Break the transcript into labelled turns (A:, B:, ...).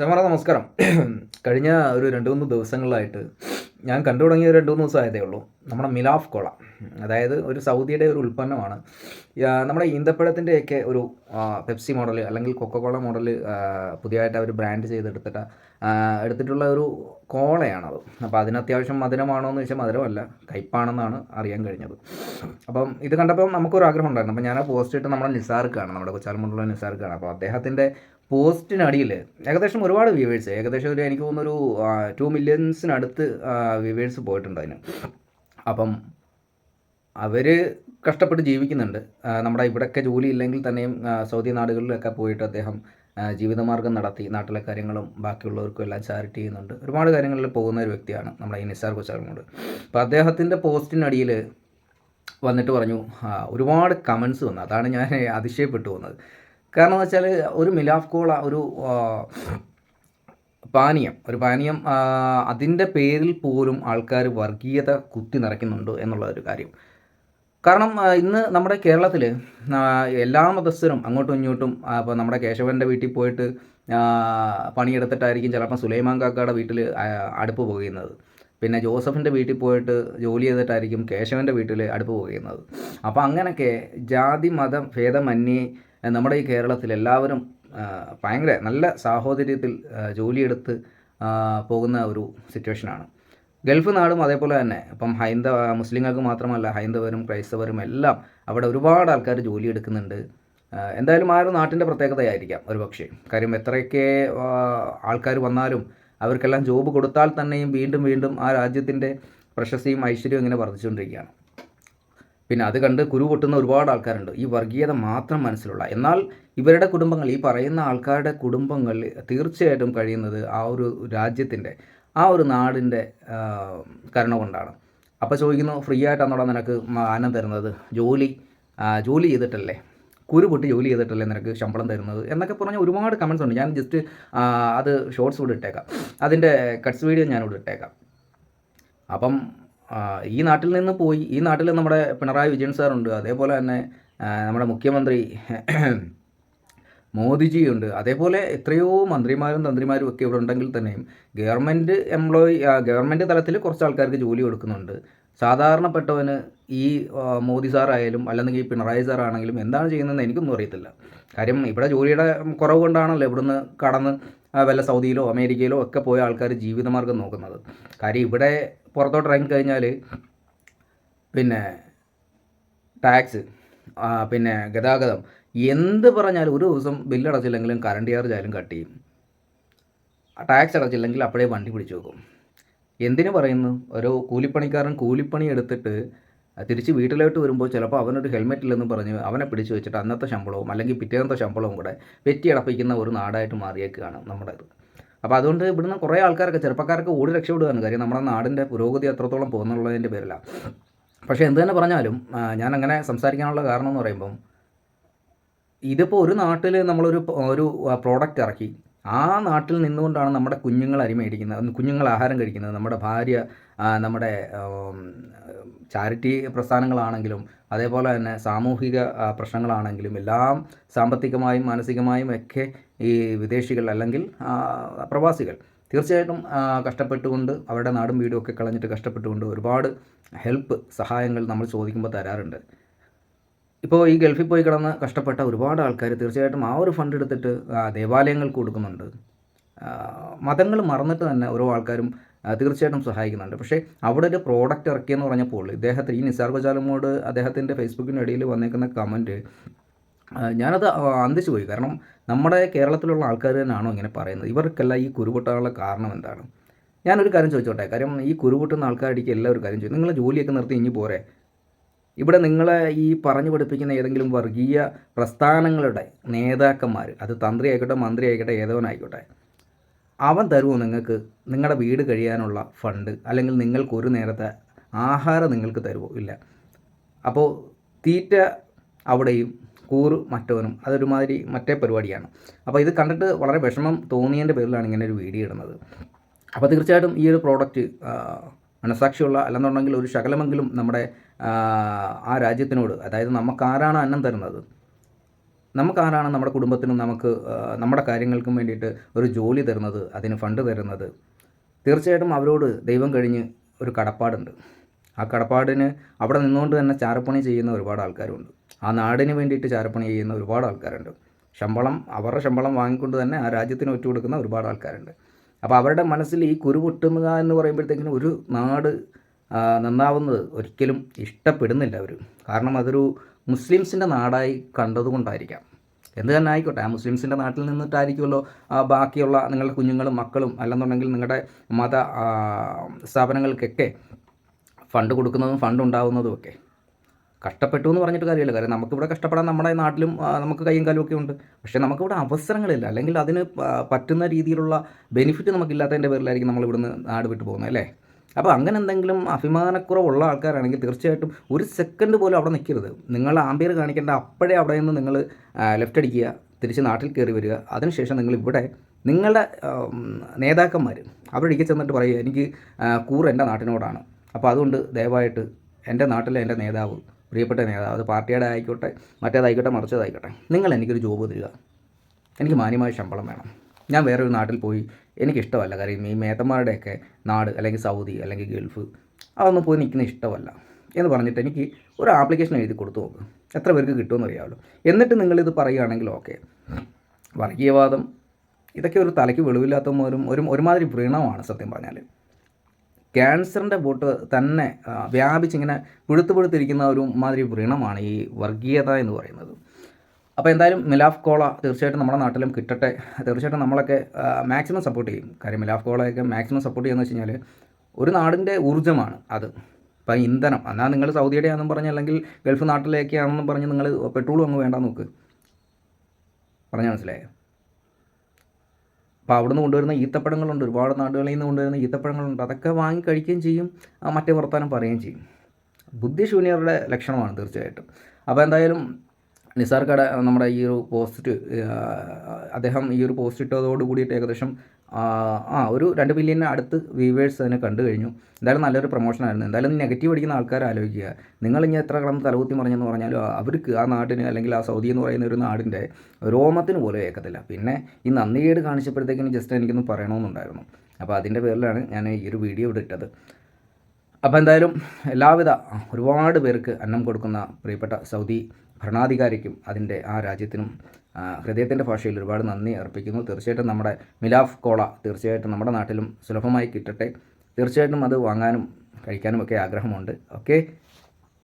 A: ചമറ നമസ്കാരം. കഴിഞ്ഞ ഒരു രണ്ട് മൂന്ന് ദിവസങ്ങളിലായിട്ട് ഞാൻ കണ്ടു തുടങ്ങിയ രണ്ട് മൂന്ന് ദിവസമായതേ ഉള്ളൂ. നമ്മുടെ മിലാഫ് കോള അതായത് ഒരു സൗദിയുടെ ഒരു ഉൽപ്പന്നമാണ്. നമ്മുടെ ഈന്തപ്പഴത്തിന്റെയൊക്കെ ഒരു പെപ്സി മോഡൽ അല്ലെങ്കിൽ കൊക്കക്കോള മോഡൽ പുതിയതായിട്ട് അവർ ബ്രാൻഡ് ചെയ്തെടുത്തിട്ട് എടുത്തിട്ടുള്ള ഒരു കോളയാണത്. അപ്പോൾ അതിന് അത്യാവശ്യം മധുരമാണോ എന്ന് ചോദിച്ചാൽ മധുരമല്ല കയ്പാണെന്നാണ് അറിയാൻ കഴിഞ്ഞത്. അപ്പം ഇത് കണ്ടപ്പോൾ നമുക്കൊരു ആഗ്രഹം ഉണ്ടായിരുന്നു. അപ്പോൾ ഞാൻ ആ പോസ്റ്റ് ഇട്ട് നമ്മുടെ നിസാർക്കാണ് നമ്മുടെ കൊച്ചാലമുണ്ടുള്ള നിസാർക്കാണ്. അപ്പോൾ അദ്ദേഹത്തിന്റെ പോസ്റ്റിനടിയിൽ ഏകദേശം ഒരുപാട് വ്യൂവേഴ്സ് ഏകദേശം ഒരു എനിക്ക് തോന്നുന്നൊരു ടു മില്യൺസിനടുത്ത് വ്യൂവേഴ്സ് പോയിട്ടുണ്ട് അതിന്. അപ്പം അവർ കഷ്ടപ്പെട്ട് ജീവിക്കുന്നുണ്ട്. നമ്മുടെ ഇവിടെയൊക്കെ ജോലി ഇല്ലെങ്കിൽ തന്നെയും സൗദി നാടുകളിലൊക്കെ പോയിട്ട് അദ്ദേഹം ജീവിതമാർഗം നടത്തി നാട്ടിലെ കാര്യങ്ങളും ബാക്കിയുള്ളവർക്കും എല്ലാം ചാരിറ്റി ചെയ്യുന്നുണ്ട്. ഒരുപാട് കാര്യങ്ങളിൽ പോകുന്ന ഒരു വ്യക്തിയാണ് നമ്മുടെ ഈ നിസാർ കൊച്ചാറിനോട് അപ്പോൾ അദ്ദേഹത്തിന്റെ പോസ്റ്റിനടിയിൽ വന്നിട്ട് പറഞ്ഞു ഒരുപാട് കമൻസ് വന്നു. അതാണ് ഞാൻ അതിശയപ്പെട്ടു പോകുന്നത്. കാരണം എന്ന് വെച്ചാൽ ഒരു മിലാഫ് കോള ഒരു പാനീയം ഒരു പാനീയം അതിന്റെ പേരിൽ പോലും ആൾക്കാർ വർഗീയത കുത്തി നിറയ്ക്കുന്നുണ്ട് എന്നുള്ള ഒരു കാര്യം. കാരണം ഇന്ന് നമ്മുടെ കേരളത്തിൽ എല്ലാ മതസ്ഥരും അങ്ങോട്ടും ഇങ്ങോട്ടും അപ്പോൾ നമ്മുടെ കേശവന്റെ വീട്ടിൽ പോയിട്ട് പണിയെടുത്തിട്ടായിരിക്കും ചിലപ്പോൾ സുലൈമാൻ കാക്കയുടെ വീട്ടിൽ അടുപ്പ് പുകയുന്നത്. പിന്നെ ജോസഫിന്റെ വീട്ടിൽ പോയിട്ട് ജോലി ചെയ്തിട്ടായിരിക്കും കേശവന്റെ വീട്ടിൽ അടുപ്പ് പുകയുന്നത്. അപ്പോൾ അങ്ങനെയൊക്കെ ജാതി മതം ഭേദമന്യേ നമ്മുടെ ഈ കേരളത്തിൽ എല്ലാവരും ഭയങ്കര നല്ല സാഹോദര്യത്തിൽ ജോലിയെടുത്ത് പോകുന്ന ഒരു സിറ്റുവേഷനാണ്. ഗൾഫ് നാടും അതേപോലെ തന്നെ. ഇപ്പം ഹൈന്ദവ മുസ്ലിങ്ങൾക്ക് മാത്രമല്ല ഹൈന്ദവരും ക്രൈസ്തവരും എല്ലാം അവിടെ ഒരുപാട് ആൾക്കാർ ജോലി എടുക്കുന്നുണ്ട് എന്തായാലും ആ ഒരു നാട്ടിന്റെ പ്രത്യേകതയായിരിക്കാം ഒരു പക്ഷേ. കാര്യം എത്രയൊക്കെ ആൾക്കാർ വന്നാലും അവർക്കെല്ലാം ജോബ് കൊടുത്താൽ തന്നെയും വീണ്ടും വീണ്ടും ആ രാജ്യത്തിന്റെ പ്രശസ്തിയും ഐശ്വര്യവും ഇങ്ങനെ വർദ്ധിച്ചുകൊണ്ടിരിക്കുകയാണ്. പിന്നെ അത് കണ്ട് കുരു പൊട്ടുന്ന ഒരുപാട് ആൾക്കാരുണ്ട്. ഈ വർഗീയത മാത്രം മനസ്സിലുള്ള. എന്നാൽ ഇവരുടെ കുടുംബങ്ങൾ ഈ പറയുന്ന ആൾക്കാരുടെ കുടുംബങ്ങൾ തീർച്ചയായിട്ടും കഴിയുന്നത് ആ ഒരു രാജ്യത്തിന്റെ ആ ഒരു നാടിന്റെ കരുണ കൊണ്ടാണ്. അപ്പോൾ ചോദിക്കുന്നു ഫ്രീ ആയിട്ടാണെന്നോ നിനക്ക് ആനം തരുന്നത്? ജോലി? ജോലി ചെയ്തിട്ടല്ലേ? കുരു പൊട്ടി ജോലി ചെയ്തിട്ടല്ലേ നിനക്ക് ശമ്പളം തരുന്നത്? എന്നൊക്കെ പറഞ്ഞ ഒരുപാട് കമൻസ് ഉണ്ട്. ഞാൻ ജസ്റ്റ് അത് ഷോർട്സ് കൂടെ ഇട്ടേക്കാം. അതിന്റെ കട്ട്സ് വീഡിയോ ഞാനിവിടെ ഇട്ടേക്കാം. അപ്പം ഈ നാട്ടിൽ നിന്ന് പോയി ഈ നാട്ടിൽ നമ്മുടെ പിണറായി വിജയൻ സാറുണ്ട് അതേപോലെ തന്നെ നമ്മുടെ മുഖ്യമന്ത്രി മോദിജിയുണ്ട്. അതേപോലെ എത്രയോ മന്ത്രിമാരും തന്ത്രിമാരും ഒക്കെ ഇവിടെ ഉണ്ടെങ്കിൽ തന്നെയും ഗവൺമെന്റ് എംപ്ലോയി ഗവൺമെന്റ് തലത്തിൽ കുറച്ച് ആൾക്കാർക്ക് ജോലി കൊടുക്കുന്നുണ്ട്. സാധാരണപ്പെട്ടവന് ഈ മോദി സാറായാലും അല്ലെങ്കിൽ പിണറായി സാറാണെങ്കിലും എന്താണ് ചെയ്യുന്നതെന്ന് എനിക്കൊന്നും അറിയത്തില്ല. കാര്യം ഇവിടെ ജോലിയുടെ കുറവ് കൊണ്ടാണല്ലോ ഇവിടുന്ന് കടന്ന് വല്ല സൗദിയിലോ അമേരിക്കയിലോ ഒക്കെ പോയ ആൾക്കാർ ജീവിതമാർഗം നോക്കുന്നത്. കാര്യം ഇവിടെ പുറത്തോട്ട് ഇറങ്ങി കഴിഞ്ഞാൽ പിന്നെ ടാക്സ് പിന്നെ ഗതാഗതം എന്ത് പറഞ്ഞാലും ഒരു ദിവസം ബില്ലടച്ചില്ലെങ്കിലും കറണ്ട് ചാർജ് ആയാലും കട്ട് ചെയ്യും. ടാക്സ് അടച്ചില്ലെങ്കിൽ അപ്പോഴേ വണ്ടി പിടിച്ചു വെക്കും. എന്തിനു പറയുന്നു? ഒരു കൂലിപ്പണിക്കാരൻ കൂലിപ്പണി എടുത്തിട്ട് തിരിച്ച് വീട്ടിലോട്ട് വരുമ്പോൾ ചിലപ്പോൾ അവനൊരു ഹെൽമെറ്റ് ഇല്ലെന്ന് പറഞ്ഞ് അവനെ പിടിച്ചു വെച്ചിട്ട് അന്നത്തെ ശമ്പളവും അല്ലെങ്കിൽ പിറ്റേന്നത്തെ ശമ്പളവും കൂടെ വെറ്റി അടപ്പിക്കുന്ന ഒരു നാടായിട്ട് മാറിയേക്കുകയാണ് നമ്മുടെ ഇത്. അപ്പോൾ അതുകൊണ്ട് ഇവിടുന്ന് കുറേ ആൾക്കാരൊക്കെ ചെറുപ്പക്കാരൊക്കെ ഓടി രക്ഷപ്പെടുകയാണ്. കാര്യം നമ്മുടെ നാടിന്റെ പുരോഗതി എത്രത്തോളം പോകുന്നുള്ളതിന്റെ പേരിലാണ് പക്ഷേ എന്ത് തന്നെ പറഞ്ഞാലും ഞാൻ അങ്ങനെ സംസാരിക്കാനുള്ള കാരണം എന്ന് പറയുമ്പം ഇതിപ്പോൾ ഒരു നാട്ടിൽ നമ്മളൊരു ഒരു പ്രോഡക്റ്റ് ഇറക്കി. ആ നാട്ടിൽ നിന്നുകൊണ്ടാണ് നമ്മുടെ കുഞ്ഞുങ്ങൾ അരി മേടിക്കുന്നത് കുഞ്ഞുങ്ങൾ ആഹാരം കഴിക്കുന്നത്. നമ്മുടെ ഭാര്യ നമ്മുടെ ചാരിറ്റി പ്രസ്ഥാനങ്ങളാണെങ്കിലും അതേപോലെ തന്നെ സാമൂഹിക പ്രശ്നങ്ങളാണെങ്കിലും എല്ലാം സാമ്പത്തികമായും മാനസികമായും ഒക്കെ ഈ വിദേശികൾ അല്ലെങ്കിൽ പ്രവാസികൾ തീർച്ചയായിട്ടും കഷ്ടപ്പെട്ടുകൊണ്ട് അവരുടെ നാടും വീടും ഒക്കെ കളഞ്ഞിട്ട് കഷ്ടപ്പെട്ടുകൊണ്ട് ഒരുപാട് ഹെൽപ്പ് സഹായങ്ങൾ നമ്മൾ ചോദിക്കുമ്പോൾ തരാറുണ്ട്. ഇപ്പോൾ ഈ ഗൾഫിൽ പോയി കിടന്ന് കഷ്ടപ്പെട്ട ഒരുപാട് ആൾക്കാർ തീർച്ചയായിട്ടും ആ ഒരു ഫണ്ട് എടുത്തിട്ട് ദേവാലയങ്ങൾ കൊടുക്കുന്നുണ്ട്. മതങ്ങൾ മറന്നിട്ട് തന്നെ ഓരോ ആൾക്കാരും തീർച്ചയായിട്ടും സഹായിക്കുന്നുണ്ട്. പക്ഷേ അവിടെ ഒരു പ്രോഡക്റ്റ് ഇറക്കിയെന്ന് പറഞ്ഞപ്പോൾ ഇദ്ദേഹത്തിന് ഈ നിസാർ ഗജാലമോട് അദ്ദേഹത്തിന്റെ ഫേസ്ബുക്കിന്റെ ഇടയിൽ വന്നേക്കുന്ന കമന്റ് ഞാനത് അന്തിച്ചു പോയി. കാരണം നമ്മുടെ കേരളത്തിലുള്ള ആൾക്കാർ തന്നെയാണോ ഇങ്ങനെ പറയുന്നത്? ഇവർക്കെല്ലാം ഈ കുരുപൊട്ടാനുള്ള കാരണം എന്താണ്? ഞാനൊരു കാര്യം ചോദിച്ചോട്ടെ? കാര്യം ഈ കുരുപൊട്ടുന്ന ആൾക്കാർക്ക് എല്ലാവരും കാര്യം ചോദിച്ചു നിങ്ങൾ ജോലിയൊക്കെ നിർത്തി ഇനി പോരെ? ഇവിടെ നിങ്ങളെ ഈ പറഞ്ഞു പഠിപ്പിക്കുന്ന ഏതെങ്കിലും വർഗീയ പ്രസ്ഥാനങ്ങളുടെ നേതാക്കന്മാർ അത് തന്ത്രി ആയിക്കോട്ടെ മന്ത്രി ആയിക്കോട്ടെ ഏതവനായിക്കോട്ടെ അവൻ തരുമോ നിങ്ങൾക്ക് നിങ്ങളുടെ വീട് കഴിയാനുള്ള ഫണ്ട്? അല്ലെങ്കിൽ നിങ്ങൾക്ക് ഒരു നേരത്തെ ആഹാരം നിങ്ങൾക്ക് തരുമോ? ഇല്ല. അപ്പോൾ തീറ്റ അവിടെയും കൂറ് മറ്റവനും അതൊരുമാതിരി മറ്റേ പരിപാടിയാണ്. അപ്പോൾ ഇത് കണ്ടിട്ട് വളരെ വിഷമം തോന്നിയതിന്റെ പേരിലാണ് ഇങ്ങനെ ഒരു വീഡിയോ ഇടുന്നത്. അപ്പോൾ തീർച്ചയായിട്ടും ഈ ഒരു പ്രോഡക്റ്റ് മനസാക്ഷിയുള്ള അല്ലെന്നുണ്ടെങ്കിൽ ഒരു ശകലമെങ്കിലും നമ്മുടെ ആ, രാജ്യത്തിനോട് അതായത് നമുക്കാരാണ് അന്നം തരുന്നത്. നമുക്കാരാണ് നമ്മുടെ കുടുംബത്തിനും നമുക്ക് നമ്മുടെ കാര്യങ്ങൾക്കും വേണ്ടിയിട്ട് ഒരു ജോലി തരുന്നത് അതിന് ഫണ്ട് തരുന്നത്. തീർച്ചയായിട്ടും അവരോട് ദൈവം കഴിഞ്ഞ് ഒരു കടപ്പാടുണ്ട്. ആ കടപ്പാടിന് അവിടെ നിന്നുകൊണ്ട് തന്നെ ചാരപ്പണി ചെയ്യുന്ന ഒരുപാട് ആൾക്കാരുണ്ട്. ആ നാടിന് വേണ്ടിയിട്ട് ചാരപ്പണി ചെയ്യുന്ന ഒരുപാട് ആൾക്കാരുണ്ട്. ശമ്പളം അവരുടെ ശമ്പളം വാങ്ങിക്കൊണ്ട് തന്നെ ആ രാജ്യത്തിന് ഒറ്റ കൊടുക്കുന്ന ഒരുപാട് ആൾക്കാരുണ്ട്. അപ്പോൾ അവരുടെ മനസ്സിൽ ഈ കുരു എന്ന് പറയുമ്പോഴത്തേക്കിനും ഒരു നാട് നന്നാവുന്നത് ഒരിക്കലും ഇഷ്ടപ്പെടുന്നില്ല അവർ കാരണം അതൊരു മുസ്ലിംസിന്റെ നാടായി കണ്ടതുകൊണ്ടായിരിക്കാം എന്ത് തന്നെ ആയിക്കോട്ടെ ആ മുസ്ലിംസിന്റെ നാട്ടിൽ നിന്നിട്ടായിരിക്കുമല്ലോ ബാക്കിയുള്ള നിങ്ങളുടെ കുഞ്ഞുങ്ങളും മക്കളും അല്ലെന്നുണ്ടെങ്കിൽ നിങ്ങളുടെ മത സ്ഥാപനങ്ങൾക്കൊക്കെ ഫണ്ട് കൊടുക്കുന്നതും ഫണ്ട് ഉണ്ടാവുന്നതും ഒക്കെ. കഷ്ടപ്പെട്ടു എന്ന് പറഞ്ഞിട്ട് കാര്യമില്ല. കാര്യം നമുക്കിവിടെ കഷ്ടപ്പെടാൻ നമ്മുടെ നാട്ടിലും നമുക്ക് കൈയും കാലും ഒക്കെ ഉണ്ട്. പക്ഷേ നമുക്കിവിടെ അവസരങ്ങളില്ല. അല്ലെങ്കിൽ അതിന് പറ്റുന്ന രീതിയിലുള്ള ബെനിഫിറ്റ് നമുക്കില്ലാത്തതിന്റെ പേരിലായിരിക്കും നമ്മൾ ഇവിടുന്ന് നാട് വിട്ടു പോകുന്നത് അല്ലേ? അപ്പോൾ അങ്ങനെ എന്തെങ്കിലും അഭിമാനക്കുറവുള്ള ആൾക്കാരാണെങ്കിൽ തീർച്ചയായിട്ടും ഒരു സെക്കൻഡ് പോലും അവിടെ നിൽക്കരുത്. നിങ്ങൾ ആംബിയർ കാണിക്കേണ്ട അപ്പോഴേ അവിടെ നിന്ന് നിങ്ങൾ ലെഫ്റ്റ് അടിക്കുക തിരിച്ച് നാട്ടിൽ കയറി വരിക. അതിനുശേഷം നിങ്ങൾ ഇവിടെ നിങ്ങളുടെ നേതാക്കന്മാർ അവരിടയ്ക്ക് ചെന്നിട്ട് പറയുക എനിക്ക് കൂറ് എന്റെ നാട്ടിനോടാണ്. അപ്പോൾ അതുകൊണ്ട് ദയവായിട്ട് എന്റെ നാട്ടിലെ എന്റെ നേതാവ് പ്രിയപ്പെട്ട നേതാവ്. അത് പാർട്ടിയുടെ ആയിക്കോട്ടെ മറ്റേതായിക്കോട്ടെ മറിച്ചതായിക്കോട്ടെ. നിങ്ങൾ എനിക്കൊരു ജോബ് തരിക. എനിക്ക് മാന്യമായ ശമ്പളം വേണം. ഞാൻ വേറൊരു നാട്ടിൽ പോയി എനിക്കിഷ്ടമല്ല. കാര്യം ഈ മേത്തന്മാരുടെയൊക്കെ നാട് അല്ലെങ്കിൽ സൗദി അല്ലെങ്കിൽ ഗൾഫ് അതൊന്നും പോയി നിൽക്കുന്ന ഇഷ്ടമല്ല എന്ന് പറഞ്ഞിട്ട് എനിക്ക് ഒരു ആപ്ലിക്കേഷൻ എഴുതി കൊടുത്തു നോക്ക്. എത്ര പേർക്ക് കിട്ടുമെന്ന് അറിയാമല്ലോ എന്നിട്ട് നിങ്ങളിത് പറയുകയാണെങ്കിൽ ഓക്കെ. വർഗീയവാദം ഇതൊക്കെ ഒരു തലയ്ക്ക് വെളിവില്ലാത്ത ഒരു ഒരു ഒരുമാതിരി വ്രണമാണ് സത്യം പറഞ്ഞാൽ ക്യാൻസറിന്റെ പൊട്ട് തന്നെ വ്യാപിച്ചിങ്ങനെ പുഴുത്ത് പുഴുത്തിരിക്കുന്ന ഒരു മാതിരി വ്രണമാണ് ഈ വർഗീയത എന്ന് പറയുന്നത്. അപ്പോൾ എന്തായാലും മിലാഫ് കോള തീർച്ചയായിട്ടും നമ്മുടെ നാട്ടിലും കിട്ടട്ടെ. തീർച്ചയായിട്ടും നമ്മളൊക്കെ മാക്സിമം സപ്പോർട്ട് ചെയ്യും. കാര്യം മിലാഫ് കോളയൊക്കെ മാക്സിമം സപ്പോർട്ട് ചെയ്യുന്നത് വെച്ച് കഴിഞ്ഞാൽ ഒരു നാടിന്റെ ഊർജമാണ് അത്. ഇപ്പം ഇന്ധനം എന്നാൽ നിങ്ങൾ സൗദിയുടെ ആണെന്നും പറഞ്ഞ് അല്ലെങ്കിൽ ഗൾഫ് നാട്ടിലേക്കാണെന്നും പറഞ്ഞ് നിങ്ങൾ പെട്രോളും അങ്ങ് വേണ്ട നോക്ക്. പറഞ്ഞാൽ മനസ്സിലായോ? അപ്പോൾ അവിടുന്ന് കൊണ്ടുവരുന്ന ഈത്തപ്പഴങ്ങളുണ്ട് ഒരുപാട് നാടുകളിൽ നിന്ന് കൊണ്ടുവരുന്ന ഈത്തപ്പഴങ്ങളുണ്ട്. അതൊക്കെ വാങ്ങി കഴിക്കുകയും ചെയ്യും മറ്റേ വർത്താനം പറയുകയും ചെയ്യും. ബുദ്ധിശൂന്യരുടെ ലക്ഷണമാണ് തീർച്ചയായിട്ടും. അപ്പോൾ എന്തായാലും നിസാർ കട നമ്മുടെ ഈ ഒരു പോസ്റ്റ് അദ്ദേഹം ഈ ഒരു പോസ്റ്റ് ഇട്ടതോട് കൂടിയിട്ട് ഏകദേശം ആ, ഒരു രണ്ട് ബില്യന് അടുത്ത് വ്യൂവേഴ്സ് അതിനെ കണ്ടു കഴിഞ്ഞു. എന്തായാലും നല്ലൊരു പ്രൊമോഷനായിരുന്നു എന്തായാലും നെഗറ്റീവ് അടിക്കുന്ന ആൾക്കാർ ആലോചിക്കുക. നിങ്ങൾ ഇനി എത്ര കടന്ന് തലകുത്തി മറിഞ്ഞെന്ന് പറഞ്ഞാലും അവർക്ക് ആ നാട്ടിന് അല്ലെങ്കിൽ ആ സൗദി എന്ന് പറയുന്ന ഒരു നാടിന്റെ രോമത്തിന് പോലും ഏക്കത്തില്ല പിന്നെ ഈ നന്ദികേട് കാണിച്ചപ്പോഴത്തേക്കിനും ജസ്റ്റ് എനിക്കൊന്ന് പറയണമെന്നുണ്ടായിരുന്നു. അപ്പോൾ അതിന്റെ പേരിലാണ് ഞാൻ ഈ ഒരു വീഡിയോ ഇവിടെ ഇട്ടത്. അപ്പോൾ എന്തായാലും എല്ലാവിധ ഒരുപാട് പേർക്ക് അന്നം കൊടുക്കുന്ന പ്രിയപ്പെട്ട സൗദി ഭരണാധികാരിക്കും അതിന്റെ ആ രാജ്യത്തിനും ഹൃദയത്തിന്റെ ഭാഷയിൽ ഒരുപാട് നന്ദി അർപ്പിക്കുന്നു. തീർച്ചയായിട്ടും നമ്മുടെ മിലാഫ് കോള തീർച്ചയായിട്ടും നമ്മുടെ നാട്ടിലും സുലഭമായി കിട്ടട്ടെ. തീർച്ചയായിട്ടും അത് വാങ്ങാനും കഴിക്കാനും ഒക്കെ ആഗ്രഹമുണ്ട്. ഓക്കെ?